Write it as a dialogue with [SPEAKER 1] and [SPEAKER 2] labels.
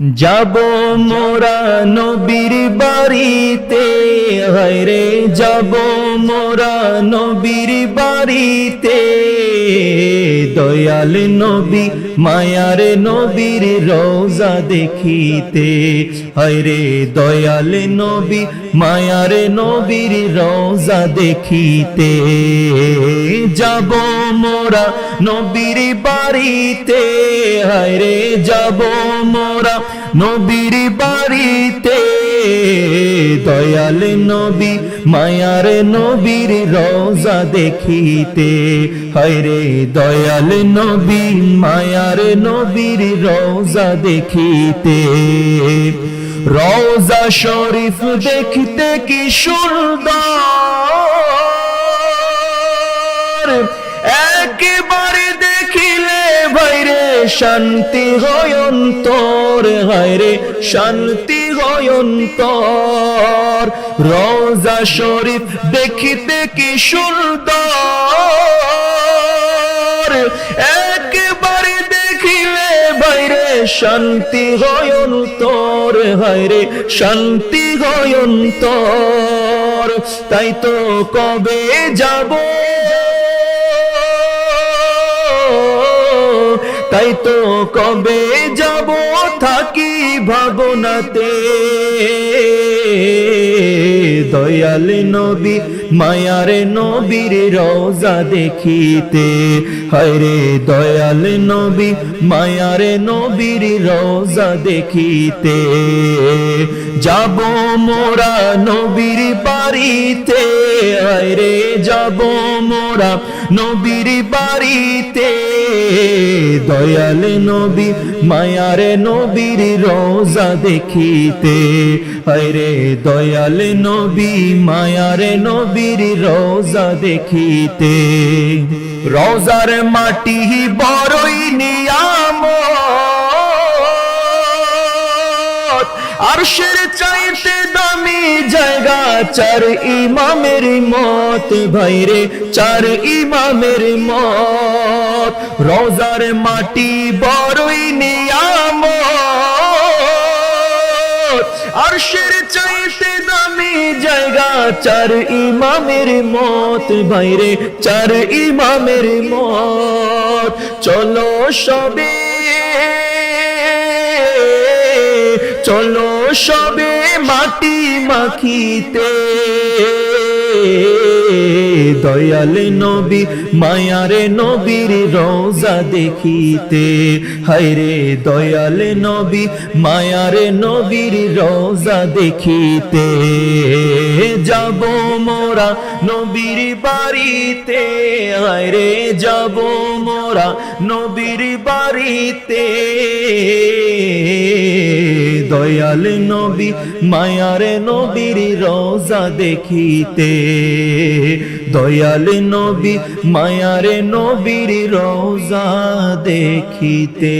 [SPEAKER 1] যাব মোরা নবীর বাড়িতে হরে যাব মোরা নবীর বাড়িতে। দয়াল নবী, মায়ার নবীর রোজা দেখিতে। হরে দয়াল নবী, মায়ার নবীর রোজা দেখিতে। যাব মোরা নবীর বাড়িতে হরে যাব মোরা নবীর বাড়িতে। দয়াল নবী, মায়ার নবীর রোজা দেখিতে। হরে দয়াল নবী, মায়ার নবীর রোজা দেখিতে। রোজা শরীফ দেখতে কি সুন্দর। একেবারে দেখিলে ভাইরে শান্তি হয়ন্তর হায়রে শান্তি হয়ন্তর রোজা শরীফ দেখিতে কি সুন্দর। একেবারে দেখিলে বাইরে শান্তি হয়ন্তর, হায়রে শান্তি হয়ন্তর। তাই তো কবে যাব? তাই তো কবে যাব? ভাবনাতে। দয়াল নবী মায়ার নবীর রোজা দেখিতে। হরে দয়াল নবী মায়ার নবীর রোজা দেখিতে। যাব মোরা নবীর বাড়িতে হরে যাব মোরা নবীর বাড়িতে। দয়াল নবী, মায়ার নবীর রোজা দেখিতে হরে দয়াল নবী, মায়ার নবীর রোজা দেখিতে। রোজার মাটি বড়ই নিয়াম আরশের চাইতে দামি জায়গা, চার ইমামের মত ভাইরে চার ইমামের মত। রোজার মাটি বড়ই নিয়াম আরশের চাইতে দামি জায়গা, চার ইমামের মত বাইরে চার ইমামের মত। চলো সবে, চলো সবে মাটি মাখিতে। দয়াল নবী, মায়ারে নবীর রোজা দেখিতে। হায়রে দয়াল নবী, মায়ারে নবীর রোজা দেখিতে। যাব মোরা নবীর বাড়িতে। হায়রে যাব মোরা নবীর বাড়িতে। দয়াল নবী, মায়ার নবীর রোজা দেখিতে। দয়াল নবী, মায়ার নবীর রোজা দেখিতে।